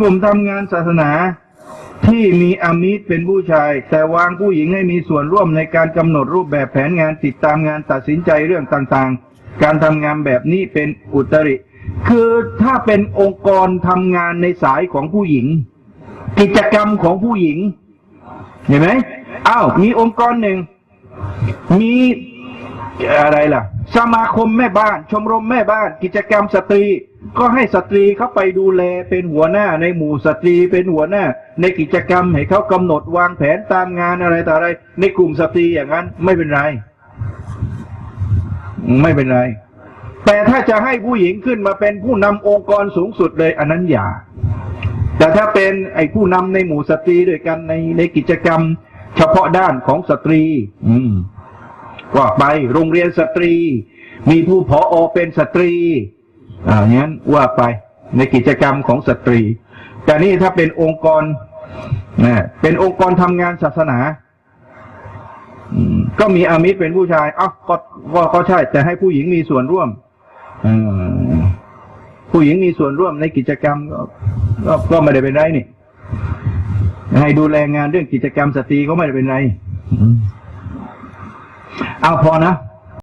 กลุ่มทำงานศาสนาที่มีอามิตรเป็นผู้ชาย แต่วางผู้หญิงให้มีส่วนร่วมในการกำหนดรูปแบบแผนงานติดตามงานตัดสินใจเรื่องต่างๆ การทำงานแบบนี้เป็นอุตริ คือถ้าเป็นองค์กรทำงานในสายของผู้หญิง กิจกรรมของผู้หญิง เห็นไหมอ้าวมีองค์กรหนึ่ง มีอะไรล่ะ สมาคมแม่บ้าน ชมรมแม่บ้าน กิจกรรมสตรี ก็ให้สตรีเข้าไปดูแลเป็นหัวหน้าในหมู่สตรีเป็นหัวหน้า ในกิจกรรมให้เขากำหนดวางแผนตามงานอะไรต่ออะไร ในกลุ่มสตรีอย่างนั้น ไม่เป็นไร ไม่เป็นไร แต่ถ้าจะให้ผู้หญิงขึ้นมาเป็นผู้นำองค์กรสูงสุดเลย อันนั้นอย่า แต่ถ้าเป็นไอ้ผู้นำในหมู่สตรีด้วยกันในในกิจกรรม เฉพาะด้านของสตรี อืมว่าไปโรงเรียนสตรี มีผู้ผออเป็นสตรี อ่าอย่างนั้นว่าไปในกิจกรรมของสตรี แต่นี่ถ้าเป็นองค์กรนะเป็นองค์กรทำงานศาสนาก็มีอามิตรเป็นผู้ชายอ้าก็ก็ก็ใช่ แต่ให้ผู้หญิงมีส่วนร่วมผู้หญิงมีส่วนร่วมในกิจกรรมก็ก็ไม่ได้เป็นไรนี่ให้ดูแลงานเรื่องกิจกรรมสตรีก็ไม่ได้เป็นไร เอาพอนะ